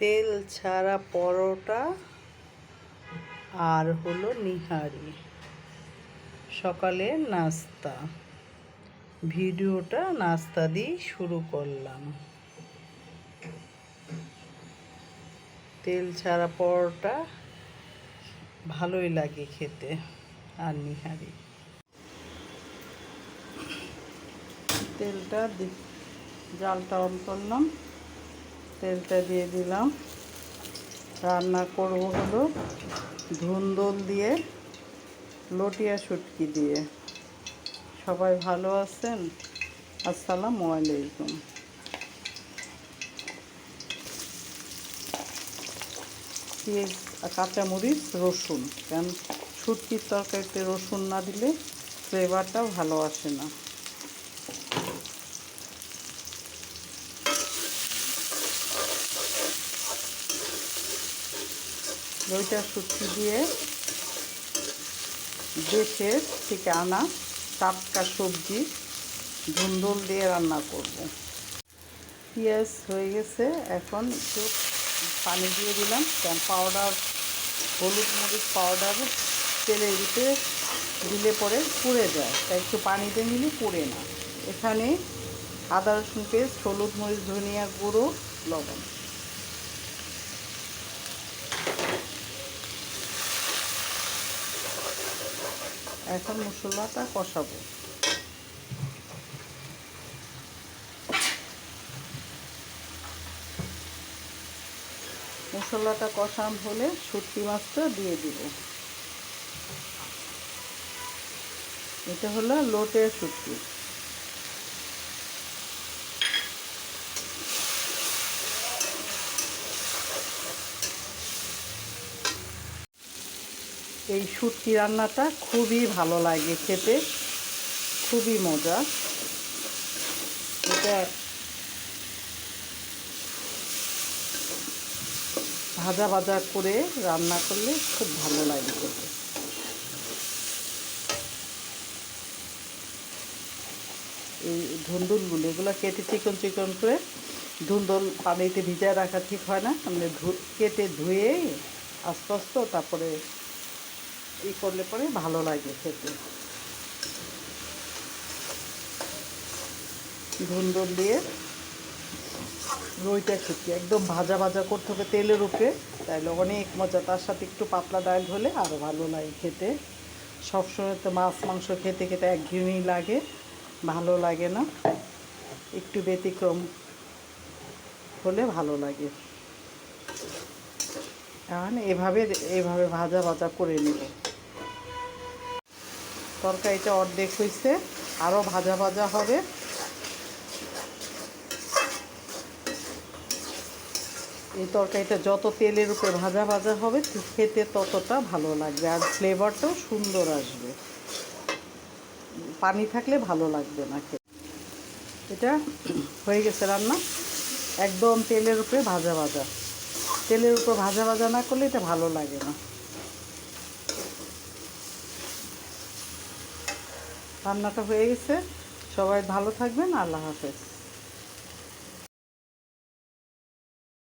তেল ছাড়া পরোটা আর হলো নিহারি। সকালের নাস্তা। ভিডিওটা নাস্তা দিয়ে শুরু করলাম। তেল ছাড়া পরোটা ভালোই লাগে খেতে, আর নিহারি। তেলটা জালটা অন করলাম। তেলটা দিয়ে দিলাম। রান্না করব হলো ধুন্দল দিয়ে, লটিয়া শুটকি দিয়ে। সবাই ভালো আছেন? আসসালামু আলাইকুম। পেঁয়াজ কাঁচামরিচ, রসুন। কারণ শুটকির তরকারিতে রসুন না দিলে ফ্লেভারটাও ভালো আসে না। দইটা শুটকি দিয়ে দেশের থেকে আনা টাটকা সবজি ধুন্দল দিয়ে রান্না করব। পেঁয়াজ হয়ে গেছে, এখন একটু পানি দিয়ে দিলাম। পাউডার হলুদ মরিচ পাউডার তেলের ভিতরে দিলে পরে পুড়ে যায়। তাই একটু পানি দিয়ে নিলে পুড়ে না। এখানে আদা রসুন পেস্ট, হলুদ মরিচ, ধনিয়া গুঁড়ো, লবণ। এখন মশলাটা কষাবো। মশলাটা কষান হলে শুটকি মাছটা দিয়ে দিব। এটা হলো লোটে শুটকি। এই শুটকি রান্নাটা খুবই ভালো লাগে খেতে। খুবই মজা। এটা ভাজা ভাজা করে রান্না করলে খুব ভালো লাগে খেতে। এই ধুন্দুলগুলো, এগুলো কেটে চিকন চিকন করে ধুন্দুল পানিতে ভিজায় রাখা ঠিক হয় না। মানে কেটে ধুয়ে আস্তে আস্তে তারপরে ই করলে পরে ভালো লাগে খেতে। ধুন্দুল দিয়ে রইটা শুকি একদম ভাজা ভাজা করতে হবে তেলের উপরে। তাইলে অনেক মজা। তার সাথে একটু পাতলা ডাল হলে আরও ভালো লাগে খেতে। সবসময় তো মাছ, মাংস খেতে খেতে একঘেয়েমি লাগে। ভালো লাগে না। একটু ব্যতিক্রম হলে ভালো লাগে। এখন এভাবে এভাবে ভাজা ভাজা করে নেব। তরকারিটা অর্ধেক হয়েছে আরও ভাজা ভাজা হবে। এই তরকারিটা যত তেলের উপরে ভাজা ভাজা হবে, খেতে ততটা ভালো লাগবে আর ফ্লেভারটাও সুন্দর আসবে। পানি থাকলে ভালো লাগবে না খেতে। এটা হয়ে গেছে রান্না। একদম তেলের উপরে ভাজা ভাজা। তেলের উপর ভাজা ভাজা না করলে এটা ভালো লাগে না। রান্নাটা হয়ে গেছে। সবাই ভালো থাকবেন আল্লাহ হাফেজ।